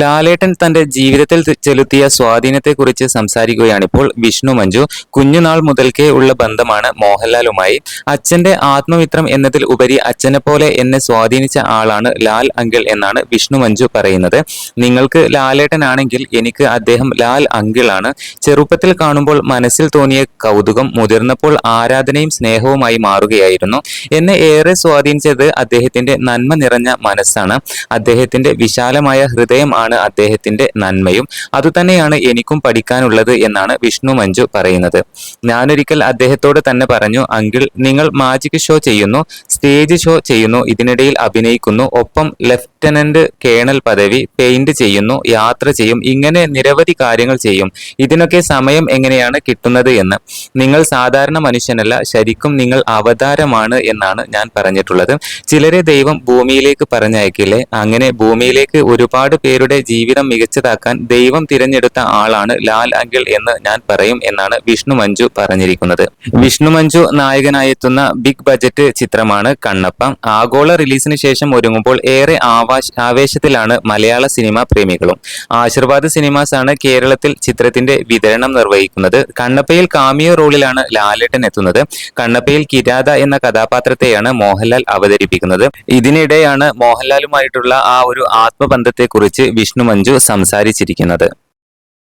ലാലേട്ടൻ തന്റെ ജീവിതത്തിൽ ചെലുത്തിയ സ്വാധീനത്തെക്കുറിച്ച് സംസാരിക്കുകയാണിപ്പോൾ വിഷ്ണു മഞ്ജു. കുഞ്ഞുനാൾ മുതൽക്കേ ഉള്ള ബന്ധമാണ് മോഹൻലാലുമായി. അച്ഛന്റെ ആത്മമിത്രം എന്നതിൽ ഉപരി അച്ഛനെ പോലെ എന്നെ സ്വാധീനിച്ച ആളാണ് ലാൽ അങ്കിൾ എന്നാണ് വിഷ്ണു മഞ്ജു പറയുന്നത്. നിങ്ങൾക്ക് ലാലേട്ടനാണെങ്കിൽ എനിക്ക് അദ്ദേഹം ലാൽ അങ്കിളാണ് ചെറുപ്പത്തിൽ കാണുമ്പോൾ മനസ്സിൽ തോന്നിയ കൗതുകം മുതിർന്നപ്പോൾ ആരാധനയും സ്നേഹവുമായി മാറുകയായിരുന്നു. എന്നെ ഏറെ സ്വാധീനിച്ചത് അദ്ദേഹത്തിന്റെ നന്മ നിറഞ്ഞ മനസ്സാണ്. അദ്ദേഹത്തിന്റെ വിശാലമായ ഹൃദയം ആണ് അദ്ദേഹത്തിന്റെ നന്മയും. അതുതന്നെയാണ് എനിക്കും പഠിക്കാനുള്ളത് എന്നാണ് വിഷ്ണു മഞ്ജു പറയുന്നത്. ഞാനൊരിക്കൽ അദ്ദേഹത്തോട് തന്നെ പറഞ്ഞു അങ്കിൾ നിങ്ങൾ മാജിക് ഷോ ചെയ്യുന്നു സ്റ്റേജ് ഷോ ചെയ്യുന്നു ഇതിനിടയിൽ അഭിനയിക്കുന്നു ഒപ്പം ലെഫ്റ്റനന്റ് കേണൽ പദവി പെയിന്റ് ചെയ്യുന്നു യാത്ര ചെയ്യും ഇങ്ങനെ നിരവധി കാര്യങ്ങൾ ചെയ്യും. ഇതിനൊക്കെ സമയം എങ്ങനെയാണ് കിട്ടുന്നത് എന്ന്. നിങ്ങൾ സാധാരണ മനുഷ്യനല്ല ശരിക്കും നിങ്ങൾ അവതാരമാണ് എന്നാണ് ഞാൻ പറഞ്ഞിട്ടുള്ളത്. ചിലരെ ദൈവം ഭൂമിയിലേക്ക് പറഞ്ഞയക്കില്ലേ? അങ്ങനെ ഭൂമിയിലേക്ക് ഒരുപാട് പേരുടെ ജീവിതം മികച്ചതാക്കാൻ ദൈവം തിരഞ്ഞെടുത്ത ആളാണ് ലാൽ അങ്കിൾ എന്ന് ഞാൻ പറയും എന്നാണ് വിഷ്ണു മഞ്ജു പറഞ്ഞിരിക്കുന്നത്. വിഷ്ണു മഞ്ജു നായകനായെത്തുന്ന ബിഗ് ബജറ്റ് ചിത്രമാണ് കണ്ണപ്പ. ആഗോള റിലീസിന് ശേഷം ഒരുങ്ങുമ്പോൾ ഏറെ ആവാശ ആവേശത്തിലാണ് മലയാള സിനിമാ പ്രേമികളും. ആശീർവാദ് സിനിമാസ് ആണ് കേരളത്തിൽ ചിത്രത്തിന്റെ വിതരണം നിർവഹിക്കുന്നത്. കണ്ണപ്പയിൽ കാമിയോ റോളിലാണ് ലാലേട്ടൻ എത്തുന്നത്. കണ്ണപ്പയിൽ കിരാത എന്ന കഥാപാത്രത്തെയാണ് മോഹൻലാൽ അവതരിപ്പിക്കുന്നത്. ഇതിനിടെയാണ് മോഹൻലാലുമായിട്ടുള്ള ആ ഒരു ആത്മബന്ധത്തെക്കുറിച്ച് വിഷ്ണു മഞ്ജു സംസാരിച്ചിരിക്കുന്നത്.